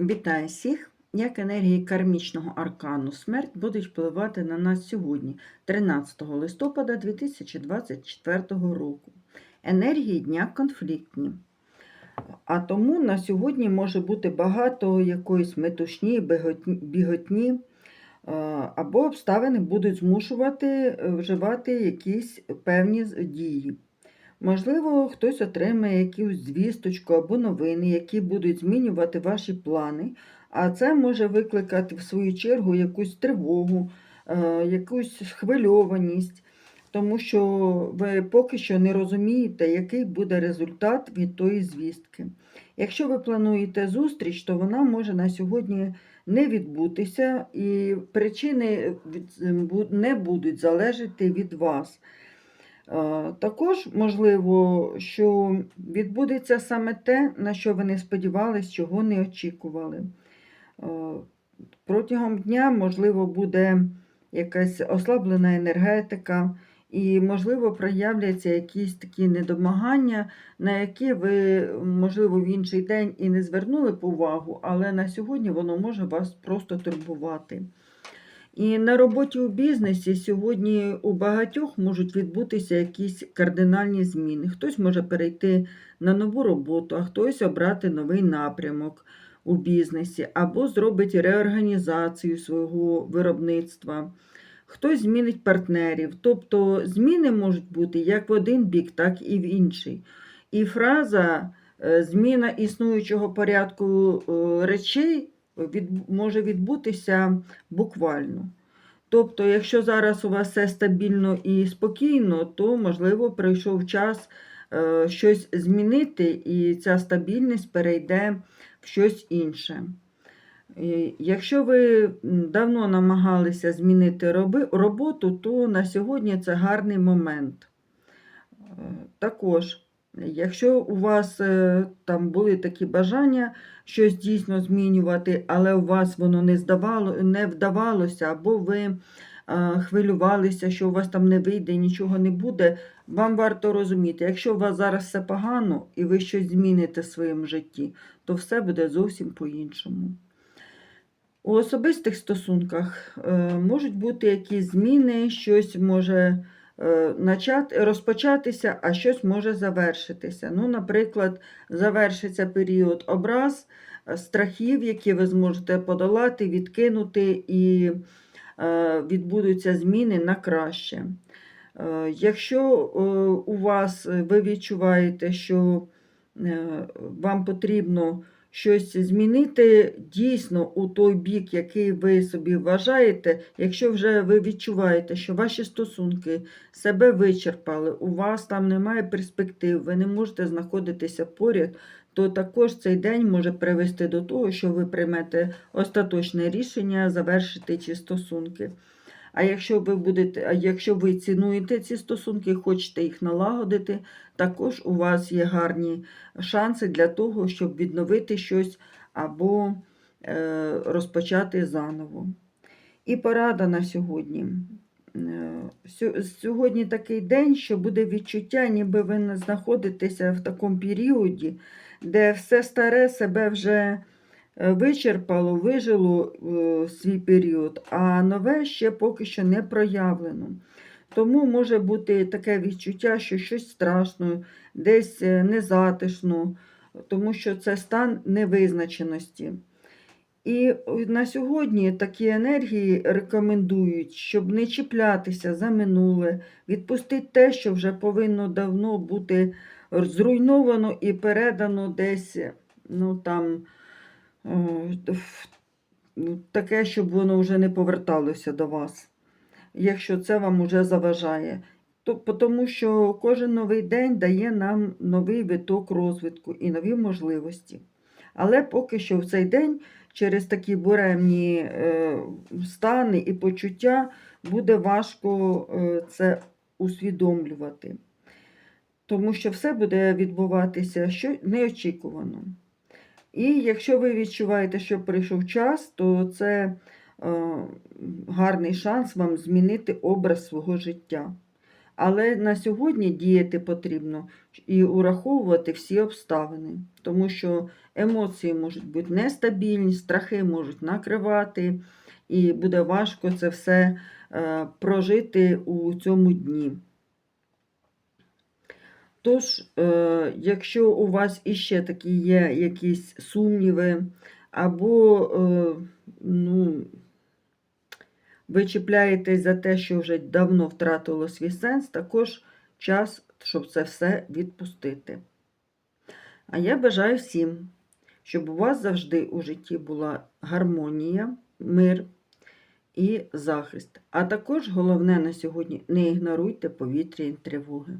Вітаю всіх! Як енергії кармічного аркану смерть будуть впливати на нас сьогодні, 13 листопада 2024 року. Енергії дня конфліктні. А тому на сьогодні може бути багато якоїсь метушні, біготні- е, або обставини будуть змушувати е, вживати якісь певні дії. Можливо, хтось отримає якусь звісточку або новини, які будуть змінювати ваші плани, а це може викликати в свою чергу якусь тривогу, е, якусь схвильованість, тому що ви поки що не розумієте, який буде результат від тої звістки. Якщо ви плануєте зустріч, то вона може на сьогодні не відбутися, і причини не будуть залежати від вас. Також можливо, що відбудеться саме те, на що ви не сподівались, чого не очікували. Е, Протягом дня, можливо, буде якась ослаблена енергетика, і, можливо, проявляться якісь такі недомагання, на які ви, можливо, в інший день і не звернули увагу, але на сьогодні воно може вас просто турбувати. І на роботі у бізнесі сьогодні у багатьох можуть відбутися якісь кардинальні зміни. Хтось може перейти на нову роботу, а хтось обрати новий напрямок у бізнесі, або зробить реорганізацію свого виробництва. Хтось змінить партнерів. Тобто зміни можуть бути як в один бік, так і в інший. І фраза е, зміна існуючого порядку е, речей від, може відбутися буквально. Тобто, якщо зараз у вас все стабільно і спокійно, то, можливо, прийшов час е, щось змінити, і ця стабільність перейде в щось інше. Якщо ви давно намагалися змінити роботу, то на сьогодні це гарний момент. Е, Також, якщо у вас е, там були такі бажання щось дійсно змінювати, але у вас воно не, здавало, не вдавалося, або ви хвилювалися, що у вас там не вийде, нічого не буде, вам варто розуміти, якщо у вас зараз все погано і ви щось зміните в своєму житті, то все буде зовсім по-іншому. У особистих стосунках е, можуть бути якісь зміни, щось може начати, розпочатися, а щось може завершитися. Ну, наприклад, завершиться період образ, е, страхів, які ви зможете подолати, відкинути, і е, відбудуться зміни на краще. Е, Якщо е, у вас е, ви відчуваєте, що е, вам потрібно щось змінити дійсно у той бік, який ви собі вважаєте, якщо вже ви відчуваєте, що ваші стосунки себе вичерпали, у вас там немає перспектив, ви не можете знаходитися поряд, то також цей день може привести до того, що ви приймете остаточне рішення завершити ці стосунки. А якщо ви будете, якщо ви цінуєте ці стосунки, хочете їх налагодити, також у вас є гарні шанси для того, щоб відновити щось або е, розпочати заново. І порада на сьогодні. Е, Сьогодні такий день, що буде відчуття, ніби ви знаходитеся в такому періоді, де все старе себе вже вичерпало, вижило е, свій період, а нове ще поки що не проявлено. Тому може бути таке відчуття, що щось страшно, десь е, незатишно, тому що це стан невизначеності. І на сьогодні такі енергії рекомендують, щоб не чіплятися за минуле, відпустити те, що вже повинно давно бути зруйновано і передано десь, ну там, е, таке, щоб воно вже не поверталося до вас, якщо це вам уже заважає. То- Тому що кожен новий день дає нам новий виток розвитку і нові можливості. Але поки що в цей день через такі буремні е, стани і почуття буде важко е, це усвідомлювати. Тому що все буде відбуватися що неочікувано. І якщо ви відчуваєте, що прийшов час, то це е, гарний шанс вам змінити образ свого життя. Але на сьогодні діяти потрібно і ураховувати всі обставини, тому що емоції можуть бути нестабільні, страхи можуть накривати, і буде важко це все е, прожити у цьому дні. Тож, е, якщо у вас іще такі є якісь сумніви, або е, ну, ви чіпляєтесь за те, що вже давно втратило свій сенс, також час, щоб це все відпустити. А я бажаю всім, щоб у вас завжди у житті була гармонія, мир і захист. А також головне на сьогодні не ігноруйте повітряні тривоги.